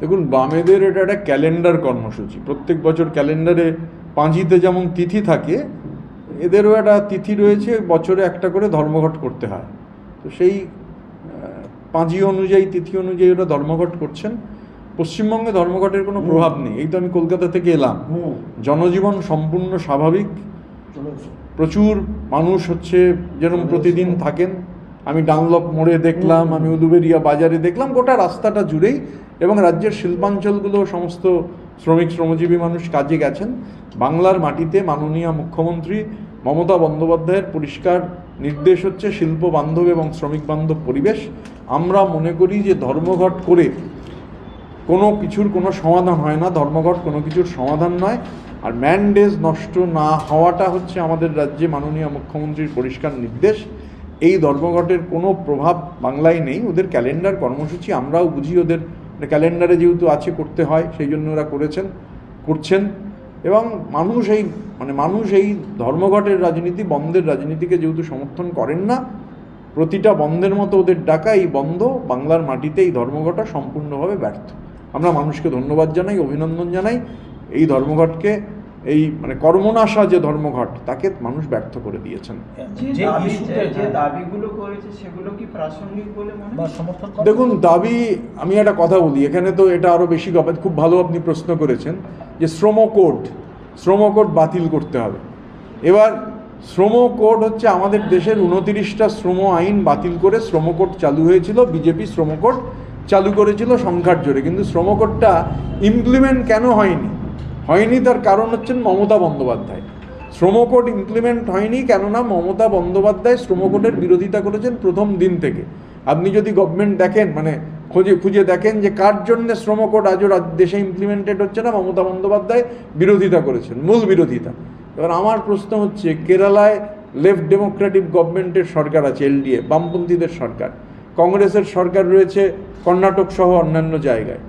দেখুন বামেদের এটা একটা ক্যালেন্ডার কর্মসূচি। প্রত্যেক বছর ক্যালেন্ডারে পাঁজিতে যেমন তিথি থাকে এদেরও একটা তিথি রয়েছে বছরে একটা করে ধর্মঘট করতে হয়। তো সেই পাঁজি অনুযায়ী তিথি অনুযায়ী ওরা ধর্মঘট করছেন। পশ্চিমবঙ্গে ধর্মঘটের কোনো প্রভাব নেই। এই তো আমি কলকাতা থেকে এলাম। জনজীবন সম্পূর্ণ স্বাভাবিক। প্রচুর মানুষ হচ্ছে যেরকম প্রতিদিন থাকেন। আমি ডানলপ মোড়ে দেখলাম আমি উদুবেরিয়া বাজারে দেখলাম গোটা রাস্তাটা জুড়েই এবং রাজ্যের শিল্পাঞ্চলগুলো সমস্ত শ্রমিক, শ্রমজীবী মানুষ কাজে গেছেন। বাংলার মাটিতে মাননীয় মুখ্যমন্ত্রী মমতা বন্দ্যোপাধ্যায়ের পরিষ্কার নির্দেশ হচ্ছে শিল্প বান্ধব এবং শ্রমিক বান্ধব পরিবেশ। আমরা মনে করি যে ধর্মঘট করে কোনো কিছুর কোনো সমাধান হয় না, ধর্মঘট কোনো কিছুর সমাধান নয়। আর ম্যান্ডেজ নষ্ট না হওয়াটা হচ্ছে আমাদের রাজ্যে মাননীয় মুখ্যমন্ত্রীর পরিষ্কার নির্দেশ। এই ধর্মঘটের কোনো প্রভাব বাংলায় নেই। ওদের ক্যালেন্ডার কর্মসূচি আমরাও বুঝি, ওদের ক্যালেন্ডারে যেহেতু আছে, করতে হয়, সেই জন্য ওরা করেছেন, করছেন। এবং মানুষ এই মানে মানুষ এই ধর্মঘটের রাজনীতি, বন্ধের রাজনীতিকে যেহেতু সমর্থন করেন না, প্রতিটা বন্ধের মতো ওদের ডাকা এই বন্ধ বাংলার মাটিতে এই ধর্মঘটা সম্পূর্ণভাবে ব্যর্থ। আমরা মানুষকে ধন্যবাদ জানাই, অভিনন্দন জানাই। এই ধর্মঘটকে এই মানে কর্মনাশা যে ধর্মঘট তাকে মানুষ ব্যর্থ করে দিয়েছেন। যে যে দাবি ইস্যুতে যে হ্যাঁ, দাবিগুলো করেছে সেগুলো কি প্রাসঙ্গিক বলে মনে বা হয়? দেখুন দাবি আমি একটা কথা বলি এখানে তো এটা আরও বেশি গপ- খুব ভালো আপনি প্রশ্ন করেছেন যে শ্রম কোড শ্রম কোড বাতিল করতে হবে। এবার শ্রম কোড হচ্ছে আমাদের দেশের উনতিরিশটা শ্রম আইন বাতিল করে শ্রম কোড চালু হয়েছিল বিজেপি শ্রম কোড চালু করেছিল সংখ্যার জোরে কিন্তু শ্রম কোডটা ইমপ্লিমেন্ট কেন হয়নি? হয়নি, তার কারণ হচ্ছেন মমতা বন্দ্যোপাধ্যায়। শ্রম কোড ইমপ্লিমেন্ট হয়নি, কেননা মমতা বন্দ্যোপাধ্যায় শ্রম কোডের বিরোধিতা করেছেন প্রথম দিন থেকে। আপনি যদি গভর্নমেন্ট দেখেন মানে খুঁজে খুঁজে দেখেন যে কার জন্য শ্রম কোড আজও দেশে ইমপ্লিমেন্টেড হচ্ছে না, মমতা বন্দ্যোপাধ্যায় বিরোধিতা করেছেন, মূল বিরোধিতা। এবার আমার প্রশ্ন হচ্ছে, কেরালায় লেফট ডেমোক্রেটিক গভর্নমেন্টের সরকার আছে এলডিএ বামপন্থীদের সরকার। কংগ্রেসের সরকার রয়েছে, কর্ণাটক সহ অন্যান্য জায়গায়।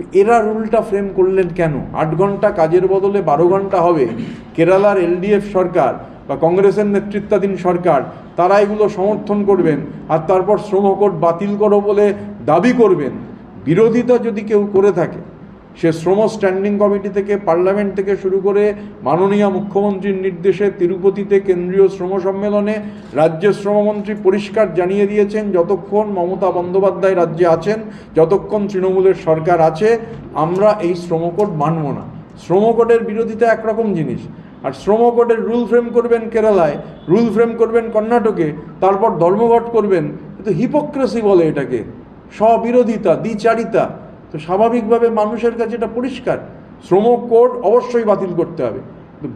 তো এরা রুলটা ফ্রেম করলেন কেন? আট ঘণ্টা কাজের বদলে বারো ঘণ্টা হবে। কেরালার এলডিএফ সরকার বা কংগ্রেসের নেতৃত্বাধীন সরকার, তারা এগুলো সমর্থন করবেন আর তারপর শ্রমকোট বাতিল করো বলে দাবি করবেন। বিরোধিতা যদি কেউ করে থাকে সে শ্রম স্ট্যান্ডিং কমিটি থেকে পার্লামেন্ট থেকে শুরু করে মাননীয় মুখ্যমন্ত্রীর নির্দেশে তিরুপতিতে কেন্দ্রীয় শ্রম সম্মেলনে রাজ্যের শ্রমমন্ত্রী পরিষ্কার জানিয়ে দিয়েছেন, যতক্ষণ মমতা বন্দ্যোপাধ্যায় রাজ্যে আছেন, যতক্ষণ তৃণমূলের সরকার আছে, আমরা এই শ্রমকোড মানব না। শ্রমকোডের বিরোধিতা একরকম জিনিস। আর শ্রমকোডের রুল ফ্রেম করবেন কেরালায় রুল ফ্রেম করবেন কর্ণাটকে, তারপর ধর্মঘট করবেন কিন্তু হিপোক্রেসি বলে এটাকে। স্ববিরোধিতা, দ্বিচারিতা। তো স্বাভাবিকভাবে মানুষের কাছে এটা পরিষ্কার। শ্রম কোড অবশ্যই বাতিল করতে হবে।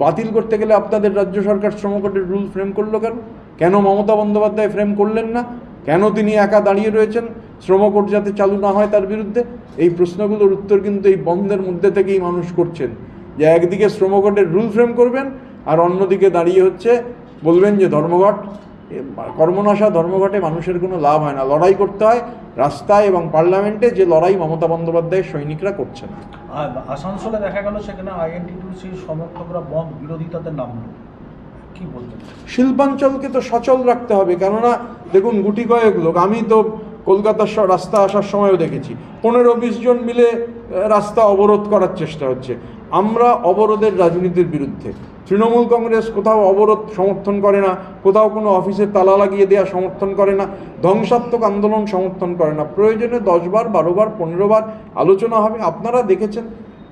বাতিল করতে গেলে আপনাদের রাজ্য সরকার শ্রম কোডের রুল ফ্রেম করল কেন? কেন মমতা বন্দ্যোপাধ্যায় ফ্রেম করলেন না? কেন তিনি একা দাঁড়িয়ে রয়েছেন শ্রম কোড যাতে চালু না হয় তার বিরুদ্ধে? এই প্রশ্নগুলোর উত্তর কিন্তু এই বন্ধের মধ্যে থেকেই মানুষ করছেন। যে একদিকে শ্রম কোডের রুল ফ্রেম করবেন আর অন্যদিকে দাঁড়িয়ে হচ্ছে বলবেন যে ধর্মঘট কর্মনাশা ধর্মঘটে মানুষের কোনো লাভ হয় না। লড়াই করতে হয় রাস্তায় এবং পার্লামেন্টে যে লড়াই মমতা বন্দ্যোপাধ্যায়ের সৈনিকরা করছেন আসানসোলে দেখা গেল সেখানে আইএনটিটিউসির সমর্থকরা বন্ধ বিরোধিতাতে নামলো। কি বলবেন? শিল্পাঞ্চলকে তো সচল রাখতে হবে কেননা দেখুন গুটি কয়েক লোক আমি তো কলকাতার রাস্তা আসার সময়ও দেখেছি পনেরো বিশ জন মিলে রাস্তা অবরোধ করার চেষ্টা হচ্ছে। আমরা অবরোধের রাজনীতির বিরুদ্ধে। তৃণমূল কংগ্রেস কোথাও অবরোধ সমর্থন করে না, কোথাও কোনো অফিসে তালা লাগিয়ে দেওয়া সমর্থন করে না, ধ্বংসাত্মক আন্দোলন সমর্থন করে না। প্রয়োজনে দশবার বারোবার পনেরোবার আলোচনা হবে। আপনারা দেখেছেন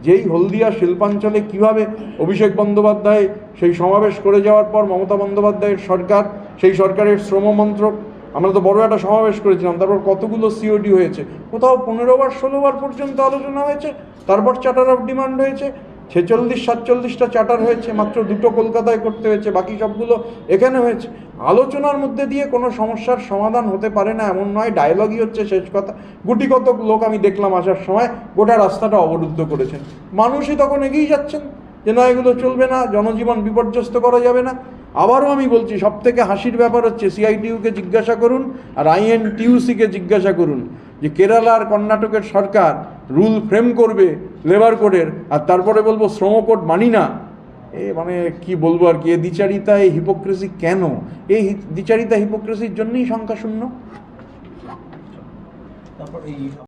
যেই হলদিয়া শিল্পাঞ্চলে কীভাবে অভিষেক বন্দ্যোপাধ্যায় সেই সমাবেশ করে যাওয়ার পর মমতা বন্দ্যোপাধ্যায়ের সরকার, সেই সরকারের শ্রম মন্ত্রক, আমরা তো বড় একটা সমাবেশ করেছিলাম, তারপর কতগুলো সিওডি হয়েছে, কোথাও পনেরো বার, ষোলো বার পর্যন্ত আলোচনা হয়েছে, তারপর চার্টার অফ ডিমান্ড হয়েছে ছেচল্লিশ, সাতচল্লিশটা চার্টার হয়েছে, মাত্র দুটো কলকাতায় করতে হয়েছে, বাকি সবগুলো এখানে হয়েছে। আলোচনার মধ্যে দিয়ে কোনো সমস্যার সমাধান হতে পারে না, এমন নয় ডায়লগই হচ্ছে শেষ কথা। গুটি কতক লোক আমি দেখলাম আসার সময়, গোটা রাস্তাটা অবরুদ্ধ করেছেন মানুষই তখন এগিয়ে যাচ্ছেন, যে না, এগুলো চলবে না, জনজীবন বিপর্যস্ত করা যাবে না। আবারও আমি বলছি সব থেকে হাসির ব্যাপার হচ্ছে সিআইটিউকে জিজ্ঞাসা করুন আর আইএনটিউসিকে জিজ্ঞাসা করুন যে কেরালা আর কর্ণাটকের সরকার রুল ফ্রেম করবে লেবার কোডের, আর তারপরে বলব শ্রম কোড মানি না। এ মানে কি বলব আর কি? এ দ্বিচারিতা এই হিপোক্রেসি কেন? এই দ্বিচারিতা হিপোক্রেসির জন্যই সংখ্যা শূন্য।